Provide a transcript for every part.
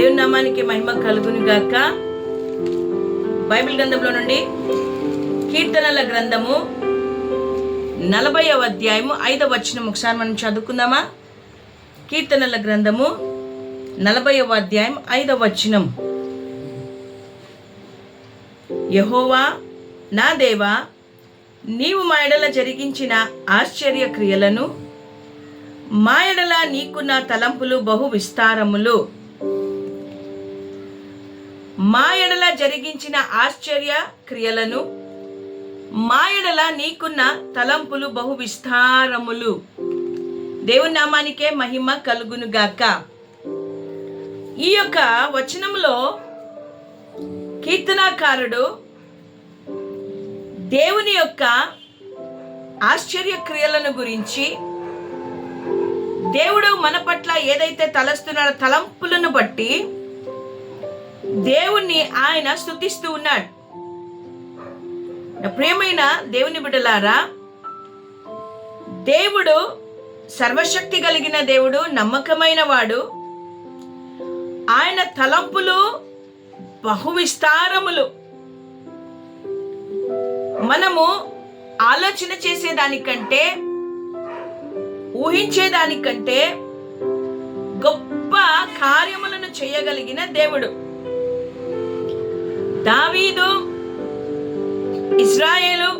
దేవుని నామానికి మహిమ కలుగును గాక బైబిల్ గ్రంథంలో నుండి కీర్తనల గ్రంథము నలభైవ అధ్యాయము ఐదవ వచనం ఒకసారి మనం చదువుకుందామా? కీర్తనల గ్రంథము నలభైవ అధ్యాయం ఐదవ వచనం. యహోవా నా దేవా నీవు మా ఎడల జరిగించిన ఆశ్చర్య క్రియలను మా ఎడల నీకున్న తలంపులు బహు విస్తారములు. మా ఎడల జరిగించిన ఆశ్చర్య క్రియలను మా ఎడల నీకున్న తలంపులు బహు విస్తారములు. దేవుని నామానికే మహిమ కలుగును గాక. ఈ యొక్క వచనంలో కీర్తనాకారుడు దేవుని యొక్క ఆశ్చర్య క్రియలను గురించి దేవుడు మన పట్ల ఏదైతే తలస్తున్నాడో తలంపులను బట్టి దేవుణ్ణి ఆయన స్థుతిస్తూ ఉన్నాడు. ప్రేమైన దేవుని బిడ్డలారా దేవుడు సర్వశక్తి కలిగిన దేవుడు నమ్మకమైన వాడు. ఆయన తలంపులు బహువిస్తారములు. మనము ఆలోచన చేసేదానికంటే ఊహించేదానికంటే గొప్ప కార్యములను చేయగలిగిన దేవుడు. దావీదు ఇస్రాయేలు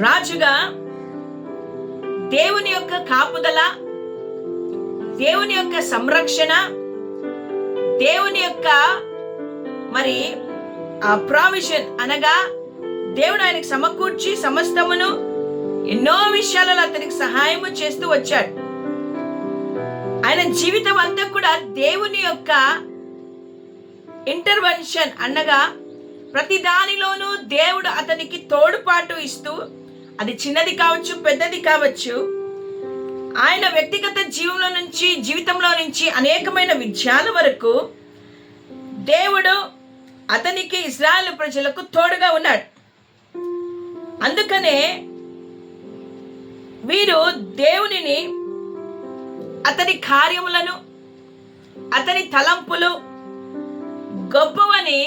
రాజుగా దేవుని యొక్క కాపుదల దేవుని యొక్క సంరక్షణ దేవుని యొక్క మరి ఆ ప్రావిషన్ అనగా దేవుడు ఆయనకు సమకూర్చి సమస్తమును ఎన్నో విషయాలలో అతనికి సహాయము చేస్తూ వచ్చాడు. ఆయన జీవితం అంతా కూడా దేవుని యొక్క ఇంటర్వెన్షన్ అనగా ప్రతి దానిలోనూ దేవుడు అతనికి తోడుపాటు ఇస్తూ అది చిన్నది కావచ్చు పెద్దది కావచ్చు ఆయన వ్యక్తిగత జీవంలో నుంచి జీవితంలో నుంచి అనేకమైన విజయాల వరకు దేవుడు అతనికి ఇస్రాయల్ ప్రజలకు తోడుగా ఉన్నాడు. అందుకనే వీరు దేవునిని అతని కార్యములను అతని తలంపులు గొప్పవని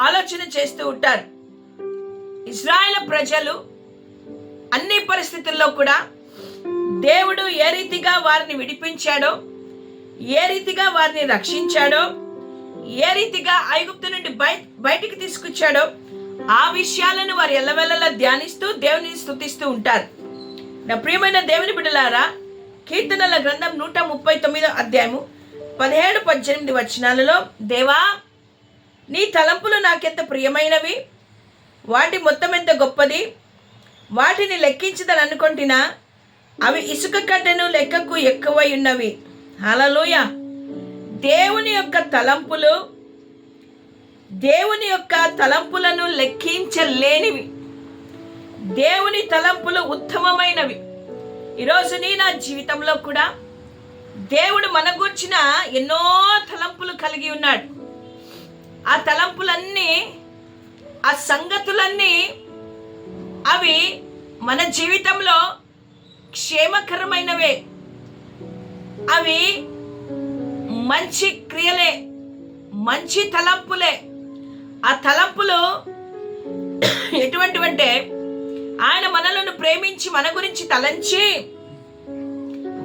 ఆలోచన చేస్తూ ఉంటారు. ఇజ్రాయెల్ ప్రజలు అన్ని పరిస్థితుల్లో కూడా దేవుడు ఏ రీతిగా వారిని విడిపించాడో ఏ రీతిగా వారిని రక్షించాడో ఏ రీతిగా ఐగుప్తు నుండి బయ బయటికి తీసుకొచ్చాడో ఆ విషయాలను వారు ఎల్లవెల్లలా ధ్యానిస్తూ దేవుని స్తుతిస్తూ ఉంటారు. నా ప్రియమైన దేవుని బిడ్డలారా కీర్తనల గ్రంథం నూట ముప్పై తొమ్మిదో అధ్యాయము పదిహేడు పద్దెనిమిది వచనాలలో దేవా నీ తలంపులు నాకెంత ప్రియమైనవి? వాటి మొత్తం ఎంత గొప్పది? వాటిని లెక్కించదని అనుకుంటున్నా అవి ఇసుక కట్టెను లెక్కకు ఎక్కువై ఉన్నవి. అలలోయ దేవుని యొక్క తలంపులు దేవుని యొక్క తలంపులను లెక్కించలేనివి. దేవుని తలంపులు ఉత్తమమైనవి. ఈరోజు నీ నా జీవితంలో కూడా దేవుడు మన గూర్చిన ఎన్నో తలంపులు కలిగి ఉన్నాడు. ఆ తలంపులన్నీ ఆ సంగతులన్నీ అవి మన జీవితంలో క్షేమకరమైనవే. అవి మంచి క్రియలే మంచి తలంపులే. ఆ తలంపులు ఎటువంటివంటే ఆయన మనలను ప్రేమించి మన గురించి తలంచి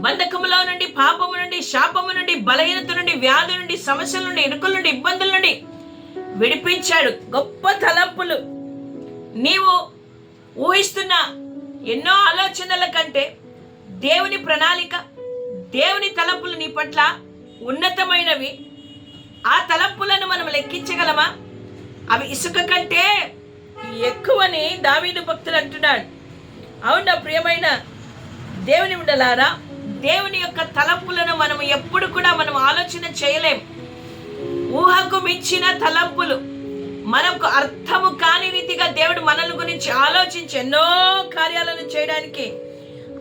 బంధకములో నుండి పాపము నుండి శాపము నుండి బలహీనత నుండి వ్యాధి నుండి సమస్యల నుండి ఇరుకుల నుండి ఇబ్బందుల నుండి విడిపించాడు. గొప్ప తలంపులు. నీవు ఊహిస్తున్న ఎన్నో ఆలోచనల కంటే దేవుని ప్రణాళిక దేవుని తలంపులు నీ పట్ల ఉన్నతమైనవి. ఆ తలంపులను మనం లెక్కించగలమా? అవి ఇసుక కంటే ఎక్కువని దావీదు భక్తులు అంటున్నాడు అవునా ప్రియమైన దేవుని ఉండలారా దేవుని యొక్క తలంపులను మనం ఎప్పుడు కూడా మనం ఆలోచన చేయలేం. ఊహకు మించిన తలంపులు. మనకు అర్థము కాని రీతిగా దేవుడు మనల గురించి ఆలోచించి ఎన్నో కార్యాలను చేయడానికి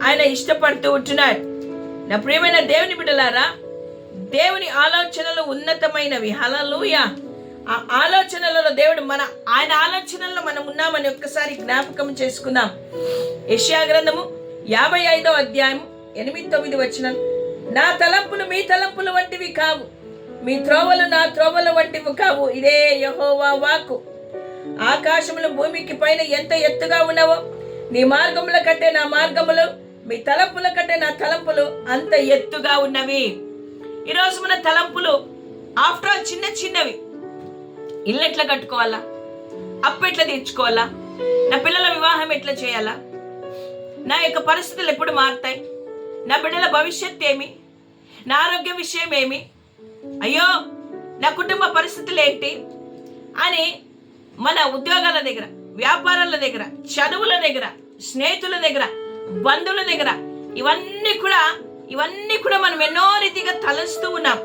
ఆయన ఇష్టపడుతూ ఉంటున్నాడు. నా ప్రియమైన దేవుని బిడ్డలారా దేవుని ఆలోచనలు ఉన్నతమైనవి. హలలుయ ఆ ఆలోచనలలో దేవుడు మన ఆయన ఆలోచనల్లో మనం ఉన్నామని ఒక్కసారి జ్ఞాపకం చేసుకుందాం. యశ్యా గ్రంథము యాభై ఐదో అధ్యాయం ఎనిమిది తొమ్మిది వచ్చిన నా తలంపులు మీ తలంపులు వంటివి కావు. మీ త్రోవలు నా త్రోవలు వంటివి కావు ఇదే యహోవా వాకు ఆకాశములు భూమికి పైన ఎంత ఎత్తుగా ఉన్నవో నీ మార్గముల కంటే నా మార్గములు మీ తలంపుల కంటే నా తలంపులు అంత ఎత్తుగా ఉన్నవి. ఈరోజు మన తలంపులు ఆఫ్టర్ ఆల్ చిన్న చిన్నవి. ఇల్లు ఎట్లా కట్టుకోవాలా? అప్పు ఎట్లా తీర్చుకోవాలా? నా పిల్లల వివాహం ఎట్లా చేయాలా? నా యొక్క పరిస్థితులు ఎప్పుడు మారుతాయి? నా బిడ్డల భవిష్యత్ ఏమి? నా ఆరోగ్య విషయం ఏమి? అయ్యో నా కుటుంబ పరిస్థితులు ఏంటి అని మన ఉద్యోగాల దగ్గర వ్యాపారాల దగ్గర చదువుల దగ్గర స్నేహితుల దగ్గర బంధువుల దగ్గర ఇవన్నీ కూడా ఇవన్నీ కూడా మనం ఎన్నో రీతిగా తలస్తూ ఉన్నాం.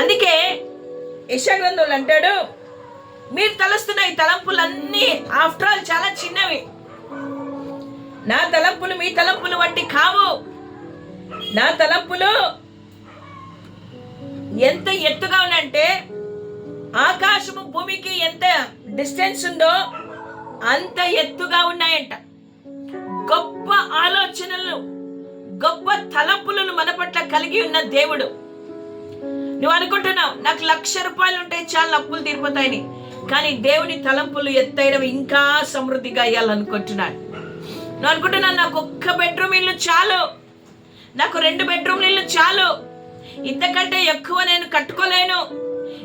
అందుకే యశగ్రంథులు అంటాడు మీరు తలస్తున్న ఈ తలంపులన్నీ ఆఫ్టర్ ఆల్ చాలా చిన్నవి. నా తలంపులు మీ తలంపులు వంటి కావు. నా తలంపులు ఎంత ఎత్తుగా ఉందంటే ఆకాశము భూమికి ఎంత డిస్టెన్స్ ఉందో అంత ఎత్తుగా ఉన్నాయంట. గొప్ప ఆలోచనలు గొప్ప తలంపులను మన పట్ల కలిగి ఉన్న దేవుడు. నువ్వు అనుకుంటున్నావు నాకు లక్ష రూపాయలు ఉంటే చాలా అప్పులు తీరిపోతాయని. కానీ దేవుని తలంపులు ఎత్తైనవి ఇంకా సమృద్ధిగా అయ్యాలనుకుంటున్నాడు నువ్వు అనుకుంటున్నావు నాకు ఒక్క బెడ్రూమ్ ఇల్లు చాలు. నాకు రెండు బెడ్రూమ్ ఇల్లు చాలు. ఇంతకంటే ఎక్కువ నేను కట్టుకోలేను.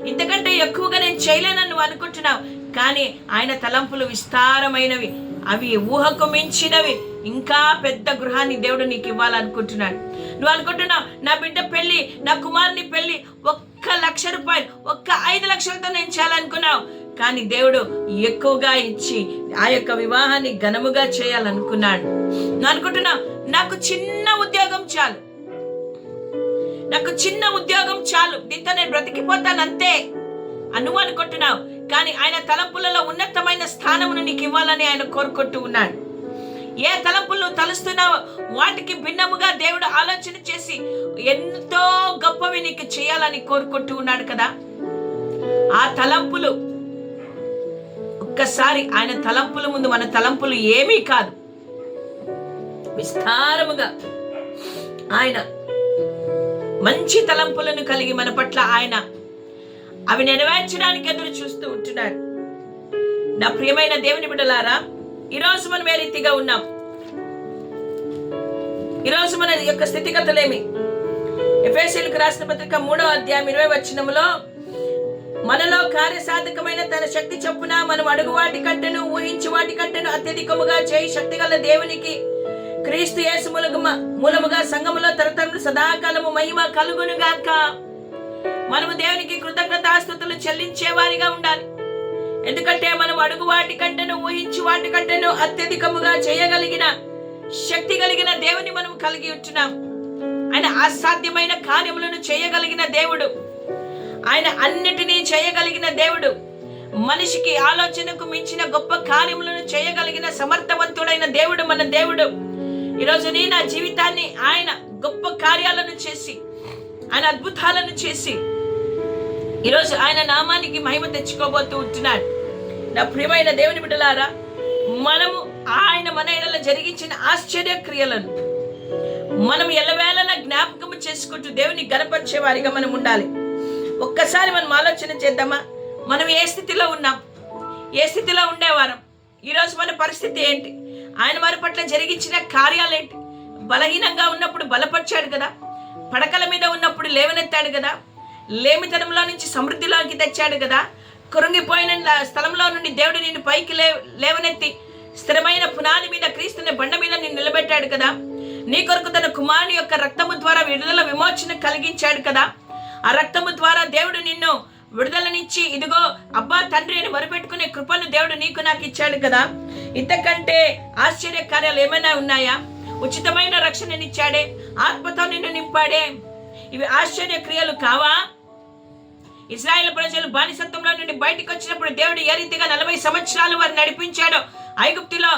ఇంతకంటే ఎక్కువగా నేను చేయలేనని నువ్వు అనుకుంటున్నావు. కానీ ఆయన తలంపులు విస్తారమైనవి. అవి ఊహకు మించినవి. ఇంకా పెద్ద గృహాన్ని దేవుడు నీకు ఇవ్వాలనుకుంటున్నాడు. నువ్వు అనుకుంటున్నావు నా బిడ్డ పెళ్ళి నా కుమారుని పెళ్ళి ఒక్క లక్ష రూపాయలు ఒక్క ఐదు లక్షలతో నేను చేయాలనుకున్నావు. కానీ దేవుడు ఎక్కువగా ఇచ్చి ఆ యొక్క వివాహాన్ని ఘనముగా చేయాలనుకున్నాడు. నువ్వు అనుకుంటున్నావు నాకు చిన్న ఉద్యోగం చాలు. నాకు చిన్న ఉద్యోగం చాలు. దీంతో నేను బ్రతికిపోతాను అంతే అనువు అనుకుంటున్నావు కానీ ఆయన తలంపులలో ఉన్నతమైన స్థానమును నీకు ఇవ్వాలని ఆయన కోరుకుంటూ ఉన్నాడు. ఏ తలంపులు నువ్వు తలుస్తున్నావో వాటికి భిన్నముగా దేవుడు ఆలోచన చేసి ఎంతో గొప్పవి నీకు చేయాలని కోరుకుంటూ ఉన్నాడు కదా. ఆ తలంపులు ఒక్కసారి ఆయన తలంపుల ముందు మన తలంపులు ఏమీ కాదు. విస్తారముగా ఆయన మంచి తలంపులను కలిగి మన పట్ల ఆయన అవి నెరవేర్చడానికి ఎదురు చూస్తూ ఉంటున్నారు నా ప్రియమైన దేవుని బిడ్డలారా ఈరోజు మనం ఏ రీతిగా ఉన్నాం? ఈరోజు మన యొక్క స్థితిగతులేమి ఎఫ్ఎస్సీలకు రాసిన పత్రిక మూడో అధ్యాయం ఇరవై వచనములో మనలో కార్యసాధకమైన తన శక్తి చొప్పున మనం అడుగు వాటి కంటేను ఊహించి వాటి కంటేను అత్యధికముగా చేయి శక్తి గల దేవునికి క్రీస్తు యేసు మూలముగా మూలముగా సంఘములో తరతరములు సదాకాలము మహిమ కలుగును గాక మనము దేవునికి కృతజ్ఞతాస్తుతులు చెల్లించే వారిగా ఉండాలి. ఎందుకంటే మనం అడుగు వాటి కంటేను ఊహించి వాటి కంటేను అత్యధికముగా చేయగలిగిన శక్తి కలిగిన దేవుని మనం కలిగి ఉంటున్నాం. ఆయన అసాధ్యమైన కార్యములను చేయగలిగిన దేవుడు. ఆయన అన్నిటినీ చేయగలిగిన దేవుడు. మనిషికి ఆలోచనకు మించిన గొప్ప కార్యములను చేయగలిగిన సమర్థవంతుడైన దేవుడు మన దేవుడు. ఈరోజు నీ నా జీవితాన్ని ఆయన గొప్ప కార్యాలను చేసి ఆయన అద్భుతాలను చేసి ఈరోజు ఆయన నామానికి మహిమ తెచ్చుకోబోతూ ఉంటున్నాడు. నా ప్రియమైన దేవుని బిడ్డలారా మనము ఆయన మన ఇళ్ళ జరిగించిన ఆశ్చర్య క్రియలను మనం ఎల్లవేళలా జ్ఞాపకము చేసుకుంటూ దేవుని గనపరిచే వారిగా మనం ఉండాలి. ఒక్కసారి మనం ఆలోచన చేద్దామా? మనం ఏ స్థితిలో ఉన్నాం? ఏ స్థితిలో ఉండేవారం ఈరోజు మన పరిస్థితి ఏంటి? ఆయన వారి పట్ల జరిగించిన కార్యాలేంటి? బలహీనంగా ఉన్నప్పుడు బలపరిచాడు కదా. పడకల మీద ఉన్నప్పుడు లేవనెత్తాడు కదా. లేమితనంలో నుంచి సమృద్ధిలోకి తెచ్చాడు కదా. కృంగిపోయిన స్థలంలో నుండి దేవుడు నిన్ను పైకి లే లేవనెత్తి స్థిరమైన పునాది మీద క్రీస్తుని బండ మీద నిన్ను నిలబెట్టాడు కదా. నీ కొరకు తన కుమారుని యొక్క రక్తము ద్వారా విడుదల విమోచన కలిగించాడు కదా. ఆ రక్తము ద్వారా దేవుడు నిన్ను విడుదలనిచ్చి ఇదిగో అబ్బా తండ్రి అని మరుపెట్టుకునే కృపను దేవుడు నీకు నాకు ఇచ్చాడు కదా. ఇంతకంటే ఆశ్చర్య కార్యాలు ఏమైనా ఉన్నాయా? ఉచితమైన రక్షణనిచ్చాడే ఆత్మతో నిన్ను నింపాడే ఇవి ఆశ్చర్య క్రియలు కావా? ఇస్రాయేల్ ప్రజలు బానిసత్వంలో నుండి బయటకు వచ్చినప్పుడు దేవుడు ఏ రీతిగా నలభై సంవత్సరాలు వారు నడిపించాడో ఐగుప్తిలో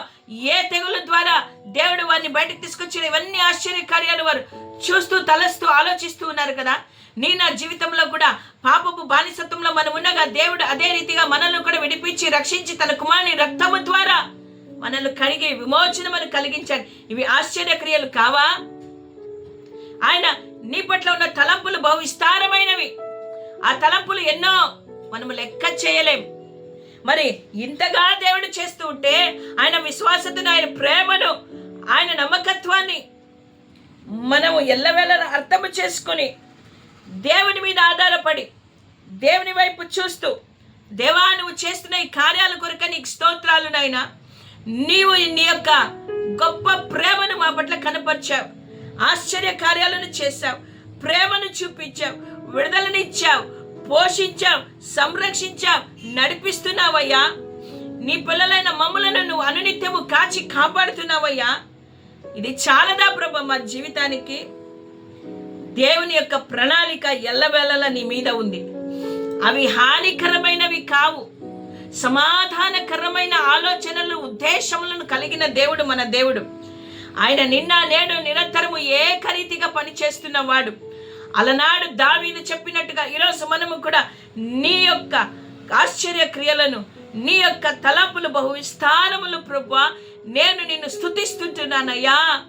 ఏ తెగుల ద్వారా దేవుడు వారిని బయటకు తీసుకొచ్చిన ఇవన్నీ ఆశ్చర్య కార్యాలు వారు చూస్తూ తలస్తూ ఆలోచిస్తూ ఉన్నారు కదా? నీ నా జీవితంలో కూడా పాపపు బానిసత్వంలో మనం ఉండగా దేవుడు అదే రీతిగా మనల్ని కూడా విడిపించి రక్షించి తన కుమారుని రక్తము ద్వారా మనల్ని కడిగి విమోచనమని కలిగించాడు ఇవి ఆశ్చర్య క్రియలు కావా? ఆయన నీ పట్ల ఉన్న తలంపులు బహు విస్తారమైనవి. ఆ తలంపులు ఎన్నో మనము లెక్క చేయలేం. మరి ఇంతగా దేవుడు చేస్తూ ఉంటే ఆయన విశ్వాసతను ఆయన ప్రేమను ఆయన నమ్మకత్వాన్ని మనము ఎల్లవేళ అర్థము చేసుకొని దేవుని మీద ఆధారపడి దేవుని వైపు చూస్తూ దేవా నువ్వు చేస్తున్న ఈ కార్యాల కొరక నీకు స్తోత్రాలు నాయనా. నీవు నీ యొక్క గొప్ప ప్రేమను మా పట్ల కనపరిచావు. ఆశ్చర్య కార్యాలను చేశావు. ప్రేమను చూపించావు. విడుదలనిచ్చావు పోషించావు. సంరక్షించావు. నడిపిస్తున్నావయ్యా. నీ పిల్లలైన మమ్మలను నువ్వు అనునిత్యము కాచి కాపాడుతున్నావయ్యా. ఇది చాలదా ప్రభ మా జీవితానికి? దేవుని యొక్క ప్రణాళిక ఎల్లవేళలా నీ మీద ఉంది. అవి హానికరమైనవి కావు. సమాధానకరమైన ఆలోచనలు ఉద్దేశములను కలిగిన దేవుడు మన దేవుడు. ఆయన నిన్న నేడు నిరంతరము ఏకరీతిగా పనిచేస్తున్నవాడు. అలనాడు దావీదు చెప్పినట్టుగా ఈరోజు మనము కూడా నీ యొక్క ఆశ్చర్య క్రియలను నీ యొక్క తలంపులు బహు విస్తారములు ప్రభా నేను నిన్ను స్థుతిస్తుంటున్నానయ్యా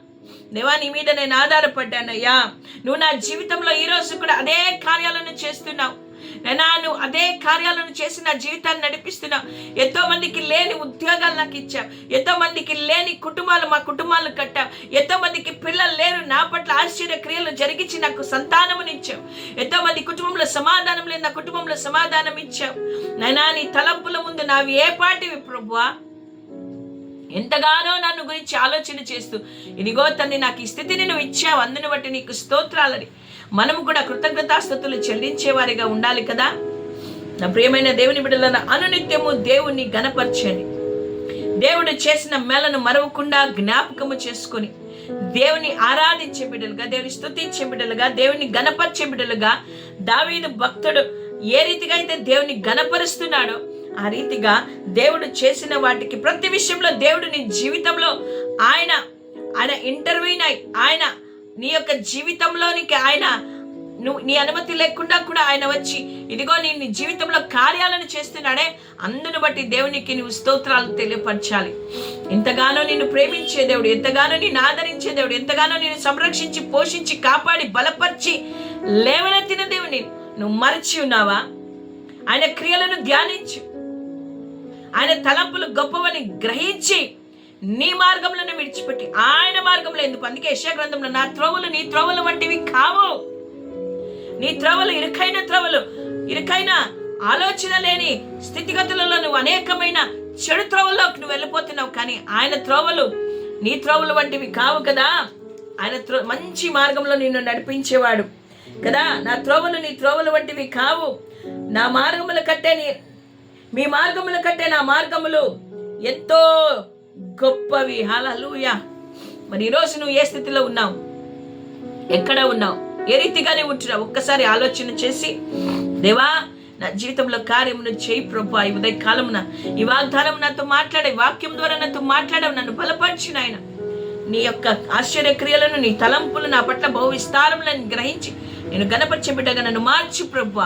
దేవా నీ మీద నేను ఆధారపడ్డానయ్యా. నువ్వు నా జీవితంలో ఈరోజు కూడా అదే కార్యాలను చేస్తున్నావు. నేనా నువ్వు అదే కార్యాలను చేసి నా జీవితాన్ని నడిపిస్తున్నావు ఎంతో మందికి లేని ఉద్యోగాలు నాకు ఇచ్చావు. ఎంతో మందికి లేని కుటుంబాలు మా కుటుంబాలు కట్టావు. ఎంతో మందికి పిల్లలు లేరు నా పట్ల ఆశ్చర్య క్రియలు జరిగించి నాకు సంతానమునిచ్చావు ఎంతో మంది కుటుంబంలో సమాధానం లేదు నా కుటుంబంలో సమాధానం ఇచ్చావు. నైనా నీ తలంపుల ముందు నావి ఏ పాటివి ప్రభువా? ఎంతగానో నన్ను గురించి ఆలోచన చేస్తూ ఇదిగో తన్ని నాకు ఈ స్థితిని నువ్వు ఇచ్చావు. అందుని బట్టి నీకు స్తోత్రాలని మనము కూడా కృతజ్ఞతాస్థుతులు చెల్లించేవారిగా ఉండాలి కదా? నా ప్రియమైన దేవుని బిడ్డలను అనునిత్యము దేవుణ్ణి గణపరచండి దేవుడు చేసిన మేలను మరవకుండా జ్ఞాపకము చేసుకొని దేవుని ఆరాధించే బిడ్డలుగా దేవుని స్థుతించే బిడ్డలుగా దేవుని గణపరిచే బిడ్డలుగా దావీదు భక్తుడు ఏ రీతిగా అయితే దేవుని గణపరుస్తున్నాడో ఆ రీతిగా దేవుడు చేసిన వాటికి ప్రతి విషయంలో దేవుడు నీ జీవితంలో ఆయన ఆయన ఇంటర్వ్యూనై అయి ఆయన నీ యొక్క జీవితంలోనికి ఆయన నువ్వు నీ అనుమతి లేకుండా కూడా ఆయన వచ్చి ఇదిగో నీ నీ జీవితంలో కార్యాలను చేస్తున్నాడే అందును బట్టి దేవునికి నువ్వు స్తోత్రాలు తెలియపరచాలి. ఎంతగానో నిన్ను ప్రేమించే దేవుడు ఎంతగానో నిన్ను ఆదరించే దేవుడు ఎంతగానో నిన్ను సంరక్షించి పోషించి కాపాడి బలపరిచి లేవనెత్తిన దేవుని నువ్వు మరచి ఉన్నావా? ఆయన క్రియలను ధ్యానించు. ఆయన తలంపులు గొప్పవని గ్రహించి నీ మార్గంలోనే విడిచిపెట్టి ఆయన మార్గంలో ఎందుకు? అందుకే యశా గ్రంథంలో నా త్రోవలు నీ త్రోవలు వంటివి కావు. నీ త్రోవలు ఇరుకైన త్రోవలు ఇరుకైన ఆలోచన లేని స్థితిగతులలో నువ్వు అనేకమైన చెడు త్రోవల్లోకి నువ్వు వెళ్ళిపోతున్నావు. కానీ ఆయన త్రోవలు నీ త్రోవలు వంటివి కావు కదా. ఆయన త్రో మంచి మార్గంలో నిన్ను నడిపించేవాడు కదా. నా త్రోవలు నీ త్రోవలు వంటివి కావు. నా మార్గముల కట్టే నీ మీ మార్గముల కట్టే నా మార్గములు ఎంతో గొప్పవి. హలలుయా మరి ఈరోజు నువ్వు ఏ స్థితిలో ఉన్నావు? ఎక్కడ ఉన్నావు? ఏ రీతిగానే ఉంటున్నావు? ఒక్కసారి ఆలోచన చేసి దేవా నా జీవితంలో కార్యమును చేయి ప్రభా. ఈ ఉదయ కాలమున ఈ వాగ్దానం నాతో మాట్లాడే వాక్యం ద్వారా నాతో మాట్లాడవు నన్ను బలపరిచిన ఆయన నీ యొక్క ఆశ్చర్య క్రియలను నీ తలంపులు నా పట్ల బహు విస్తారములను గ్రహించి నేను గణపరిచే బిడ్డగా నన్ను మార్చి ప్రభు.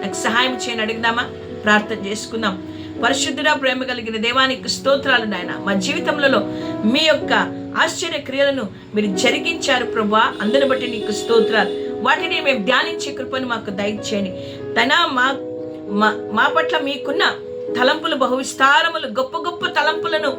నాకు సహాయం చేయని అడుగుదామా ప్రార్థన చేసుకుందాం. పరిశుద్ధుడా ప్రేమ కలిగిన దేవానికి స్తోత్రాలు నాయన. మా జీవితంలో మీ యొక్క ఆశ్చర్య క్రియలను మీరు జరిగించారు ప్రభా. అందుని బట్టి నీకు స్తోత్రాలు. వాటిని మేము ధ్యానించే కృపను మాకు దయచేయండి తన మా మా పట్ల మీకున్న తలంపులు బహువిస్తారములు గొప్ప గొప్ప తలంపులను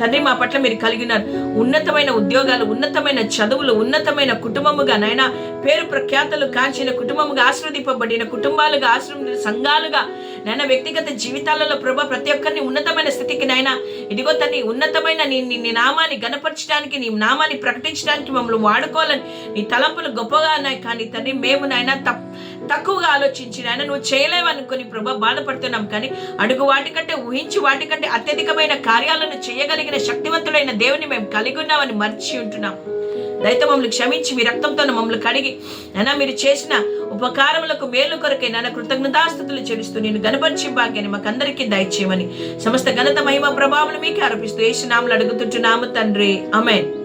తండ్రి మా పట్ల మీరు కలిగినారు ఉన్నతమైన ఉద్యోగాలు ఉన్నతమైన చదువులు ఉన్నతమైన కుటుంబముగా నైనా పేరు ప్రఖ్యాతలు కాంచిన కుటుంబముగా ఆశ్రవదింపబడిన కుటుంబాలుగా ఆశ్రమ సంఘాలుగా నైనా వ్యక్తిగత జీవితాలలో ప్రభా ప్రతి ఒక్కరిని ఉన్నతమైన స్థితికి నైనా ఇదిగో తన్ని ఉన్నతమైన నీ నీ- నామాన్ని గనపరచడానికి నీ నామాన్ని ప్రకటించడానికి మమ్మల్ని వాడుకోవాలని నీ తలంపులు గొప్పగా ఉన్నాయి. కానీ తండ్రి మేము నాయన తప్ప తక్కువగా ఆలోచించిన ఆయన నువ్వు చేయలేవనుకొని ప్రభా బాధపడుతున్నాం. కానీ అడుగు వాటికంటే ఊహించి వాటికంటే అత్యధికమైన కార్యాలను చేయగలిగిన శక్తివంతుడైన దేవుని మేము కలిగి ఉన్నామని మర్చి ఉంటున్నాం. దయతో మమ్మల్ని క్షమించి మీ రక్తంతో మమ్మల్ని కడిగి నైనా మీరు చేసిన ఉపకారములకు మేలు కొరకే నాన్న కృతజ్ఞతాస్థుతులు చెల్లిస్తూ నేను గణపరిచి భాగ్యాన్ని మాకందరికీ దయచేయమని సమస్త ఘనత మహిమ ప్రభావం మీకే ఆరోపిస్తూ ఏసునాములు అడుగుతుంటున్నాము తండ్రి. అమెన్